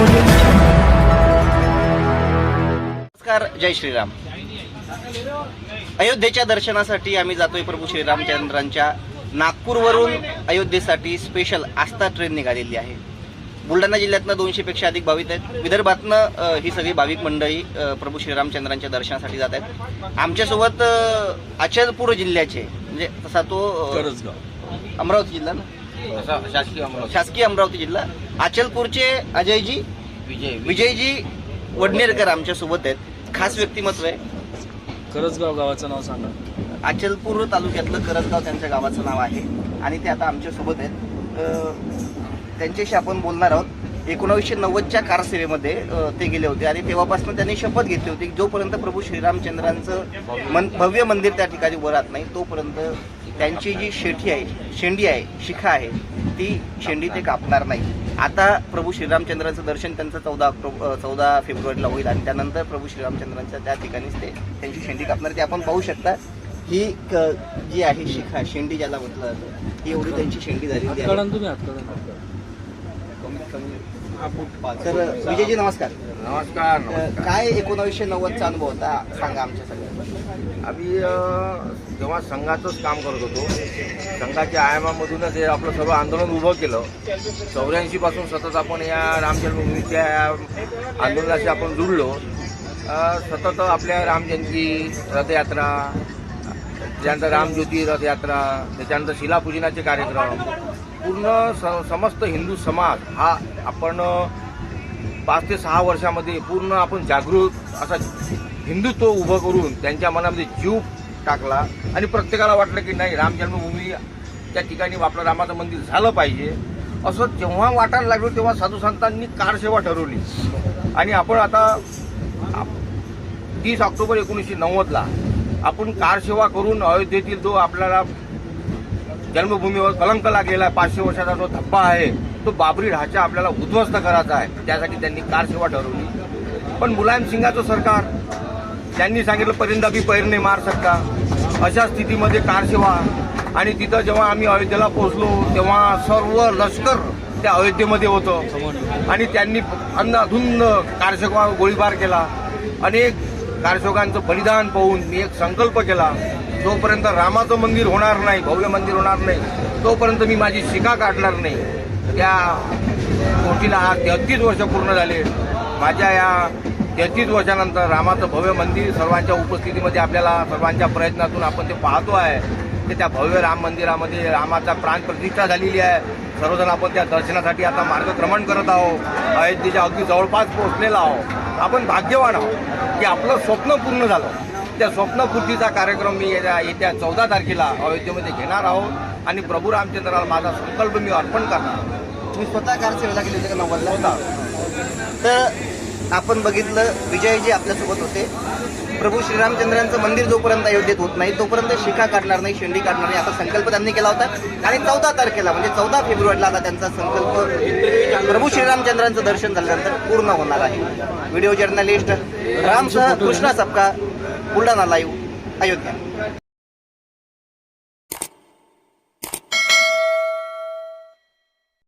नमस्कार जय श्रीराम. अयोध्येच्या दर्शनासाठी आम्ही जातोय प्रभू श्रीरामचंद्रांच्या नागपूरवरून. अयोध्येसाठी स्पेशल आस्था ट्रेन निघालेली आहे. बुलढाणा जिल्ह्यातनं दोनशे पेक्षा अधिक भाविक आहेत. विदर्भातनं ही सगळी भाविक मंडळी प्रभू श्रीरामचंद्रांच्या दर्शनासाठी जात आहेत. आमच्यासोबत अचलपूर जिल्ह्याचे म्हणजे तसा तो अमरावती जिल्हा ना? शासकीय अमरावती शासकीय अमरावती जिल्हा. अचलपूरचे अजयजी विजय विजयजी वडनेरकर आमच्यासोबत आहेत. खास व्यक्तिमत्व आहे. करजगाव गावाचं नाव सांगा. अचलपूर तालुक्यातलं करजगाव त्यांच्या गावाचं नाव आहे. आणि ते आता आमच्यासोबत आहेत. अ, त्यांच्याशी आपण बोलणार आहोत. एकोणावीसशे नव्वदच्या कारसेवेमध्ये अ, ते गेले होते. आणि तेव्हापासून त्यांनी शपथ घेतली होती की जोपर्यंत प्रभू श्रीरामचंद्रांचं मन भव्य मंदिर त्या ठिकाणी उभं राहत नाही तोपर्यंत त्यांची जी शेठी आहे शेंडी आहे शिखा आहे ती शेंडी ते कापणार नाही. आता प्रभू श्रीरामचंद्रांचं दर्शन त्यांचं चौदा चौदा फेब्रुवारीला होईल आणि त्यानंतर प्रभू श्रीरामचंद्रांच्या त्या ठिकाणीच ते त्यांची शेंडी कापणार. ते आपण पाहू शकता ही जी आहे शिखा शेंडी ज्याला म्हटलं जातं ही एवढी त्यांची शेंडी झालेली आहे हातकडा तुम्ही हातकडा कमीत कमी हा फूट पाच. तर विजयजी नमस्कार. नमस्कार काय एकोणावीसशे नव्वदचा अनुभव होता? सांगा आमच्या सगळ्यांना. आम्ही अ, तेव्हा संघाचंच काम करत होतो संघाच्या आयामामधूनच हे आपलं सर्व आंदोलन उभं केलं. चौऱ्याऐंशी पासून सतत आपण या रामजन्मभूमीच्या आंदोलनाशी आपण जुळलो. सतत आपल्या रामजयंती रथयात्रा त्याच्यानंतर रामज्योती रथयात्रा त्याच्यानंतर शिलापूजनाचे कार्यक्रम पूर्ण स समस्त हिंदू समाज हा आपण पाच ते सहा वर्षामध्ये पूर्ण आपण जागृत असा हिंदुत्व उभं करून त्यांच्या मनामध्ये जीव टाकला. आणि प्रत्येकाला वाटलं की नाही राम जन्मभूमी त्या ठिकाणी आपलं रामाचं मंदिर झालं पाहिजे. असं जेव्हा वाटायला लागलं तेव्हा साधू संतांनी कारसेवा ठरवली. आणि आपण आता तीस ऑक्टोबर एकोणीसशे नव्वदला आपण कारसेवा करून अयोध्येतील जो आपल्याला जन्मभूमीवर कलंक लागलेला आहे. पाचशे वर्षाचा जो धब्बा आहे तो बाबरी ढाचा आपल्याला उद्ध्वस्त करायचा आहे. त्यासाठी त्यांनी कारसेवा ठरवली. पण मुलायम सिंगाचं सरकार त्यांनी सांगितलं परिंदा बी पैरने मार सकता. अशा स्थितीमध्ये कारसेवा आणि तिथं जेव्हा आम्ही अयोध्येला पोहोचलो तेव्हा सर्व लष्कर त्या अयोध्येमध्ये होतं. आणि त्यांनी अन्न अधुंद कारसेवा गोळीबार केला. अनेक कारसेवकांचं बलिदान पाहून मी एक संकल्प केला जोपर्यंत रामाचं मंदिर होणार नाही भव्य मंदिर होणार नाही तोपर्यंत मी माझी शिका काढणार नाही. त्या गोष्टीला आज तेहतीस वर्ष पूर्ण झाले. माझ्या या तेहतीस वर्षानंतर रामाचं भव्य मंदिर सर्वांच्या उपस्थितीमध्ये आपल्याला सर्वांच्या प्रयत्नातून आपण ते पाहतो आहे. की त्या भव्य राम मंदिरामध्ये रामाचा प्राण प्रतिष्ठा झालेली आहे. सर्वजण आपण त्या दर्शनासाठी आता मार्गक्रमण करत आहोत. अयोध्येच्या अगदी जवळपास पोहोचलेला आहोत. आपण भाग्यवान आहोत की आपलं स्वप्न पूर्ण झालं. त्या स्वप्नपूर्तीचा कार्यक्रम मी येत्या येत्या चौदा तारखेला अयोध्येमध्ये घेणार आहोत आणि प्रभू रामचंद्राला माझा संकल्प मी अर्पण करणार आहोत. तुम्ही स्वतः कारसेवेला गेले होते का नव्वदला? तर आपण बघितलं विजयजी आपल्यासोबत होते. प्रभू श्रीरामचंद्रांचं मंदिर जोपर्यंत अयोध्येत होत नाही तोपर्यंत शिखा काढणार नाही शेंडी काढणार नाही. असा संकल्प त्यांनी केला होता. आणि चौदा तारखेला म्हणजे चौदा फेब्रुवारीला आता त्यांचा संकल्प प्रभू श्रीरामचंद्रांचं दर्शन झाल्यानंतर पूर्ण होणार आहे. व्हिडिओ जर्नलिस्ट रामसह कृष्णा सपका बुलढाणा लाईव्ह अयोध्या.